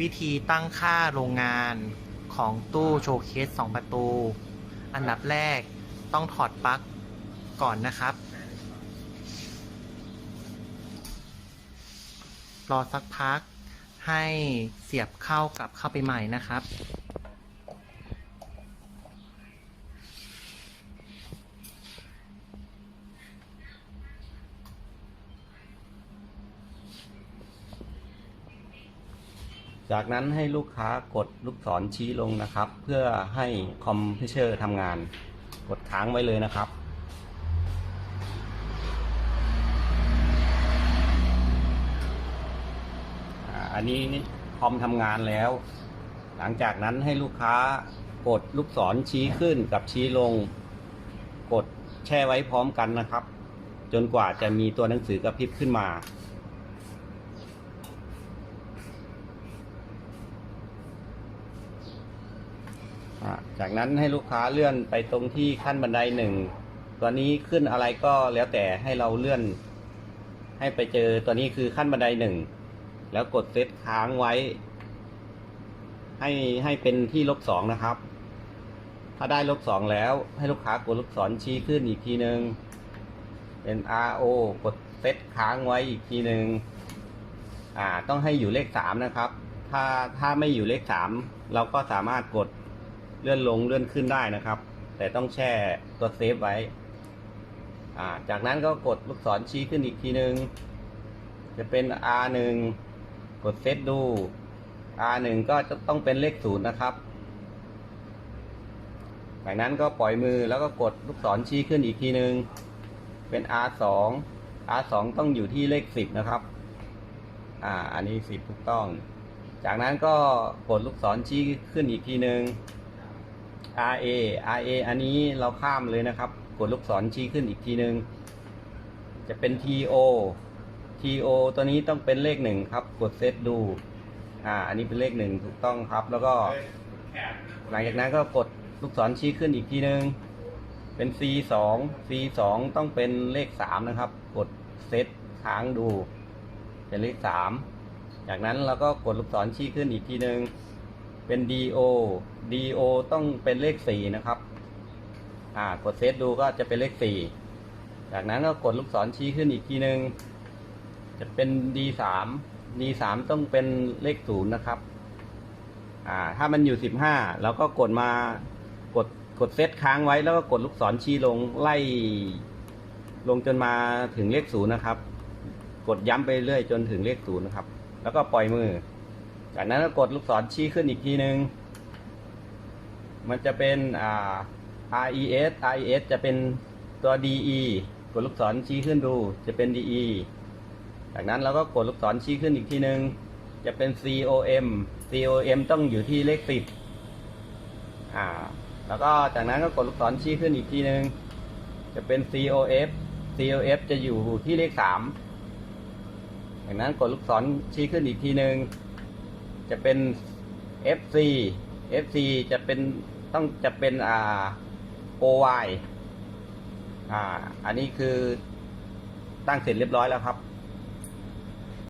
วิธีตั้งค่าโรงงานของตู้โชว์เคส 2 ประตู อันดับแรกต้องถอดปลั๊กก่อนนะครับ รอสักพักให้เสียบเข้ากับเข้าไปใหม่นะครับ จากนั้นให้ลูกค้ากดลูกศรชี้ลงนะครับ เพื่อให้คอมพิวเตอร์ทำงาน กดค้างไว้เลยนะครับ อันนี้คอมทำงานแล้ว หลังจากนั้นให้ลูกค้ากดลูกศรชี้ขึ้นกับชี้ลง กดแช่ไว้พร้อมกันนะครับ จนกว่าจะมีตัวหนังสือกระพริบขึ้นมา จากนั้นให้ลูกค้าเลื่อนไปตรงที่ขั้นบันไดหนึ่งตัวนี้ขึ้นอะไรก็แล้วแต่ให้เราเลื่อน ให้ไปเจอตัวนี้คือขั้นบันไดหนึ่งแล้วกดเซตค้างไว้ ให้ให้เป็นที่ลบสองนะครับ ถ้าได้ลบสองแล้วให้ลูกค้ากดลูกศรชี้ขึ้นอีกทีหนึ่งเป็น RO กดเซตค้างไว้อีกทีหนึ่งอ่า ต้องให้อยู่เลขสามนะครับ ถ้าถ้าไม่อยู่เลขสามเราก็สามารถกด เลื่อนลงเลื่อนขึ้นได้นะครับ แต่ต้องแช่ตัวเซฟไว้าจากนั้นก็กดลูกศรชี้ขึ้นอีกทีหนึ่งจะเป็น R1 กดเซตดู R1 ก็จะต้องเป็นเลขศูนย์นะครับ จากนั้นก็ปล่อยมือแล้วก็กดลูกศรชี้ขึ้นอีกทีหนึ่งเป็น R2 R2 ต้องอยู่ที่เลขสิบนะครับ อ่า อันนี้สิบถูกต้อง จากนั้นก็กดลูกศรชี้ขึ้นอีกทีหนึ่ง RA RA อันนี้เราข้ามเลยนะครับ กดลูกศรชี้ขึ้นอีกทีหนึ่งจะเป็น TO TO ตัวนี้ต้องเป็นเลขหนึ่งครับ กดเซตดู อ่า อันนี้เป็นเลขหนึ่งถูกต้องครับ แล้วก็ หลังจากนั้นก็กดลูกศรชี้ขึ้นอีกทีหนึ่งเป็น C สอง C สองต้องเป็นเลขสามนะครับ กดเซตค้างดูเป็นเลขสามจากนั้นเราก็กดลูกศรชี้ขึ้นอีกทีหนึ่ง เป็น DO DO ต้องเป็นเลขสี่นะครับ อ่ากดเซตดูก็จะเป็นเลขสี่จากนั้นก็กดลูกศรชี้ขึ้นอีกทีหนึ่งจะเป็น D3 D3 ต้องเป็นเลขศูนย์นะครับ อ่า ถ้ามันอยู่สิบห้าเราก็กดมากดกดเซตค้างไว้แล้วก็กดลูกศรชี้ลงไล่ ลงจนมาถึงเลขศูนย์นะครับ กดย้ำไปเรื่อยจนถึงเลขศูนย์นะครับ แล้วก็ปล่อยมือ จากนั้นก็กดลูกศรชี้ขึ้นอีกทีหนึ่งมันจะเป็นอ่า RES RES จะเป็นตัว DE กดลูกศรชี้ขึ้นดู จะเป็น DE จากนั้นเราก็กดลูกศรชี้ขึ้นอีกทีหนึ่งจะเป็น COM COM ต้องอยู่ที่เลขสิบอ่า แล้วก็จากนั้นก็กดลูกศรชี้ขึ้นอีกทีหนึ่งจะเป็น COF COF จะอยู่ที่เลขสามจากนั้นกดลูกศรชี้ขึ้นอีกทีหนึ่ง จะเป็น FC FC จะเป็นต้องจะเป็นอ่า OY อ่า อันนี้คือตั้งเสร็จเรียบร้อยแล้วครับ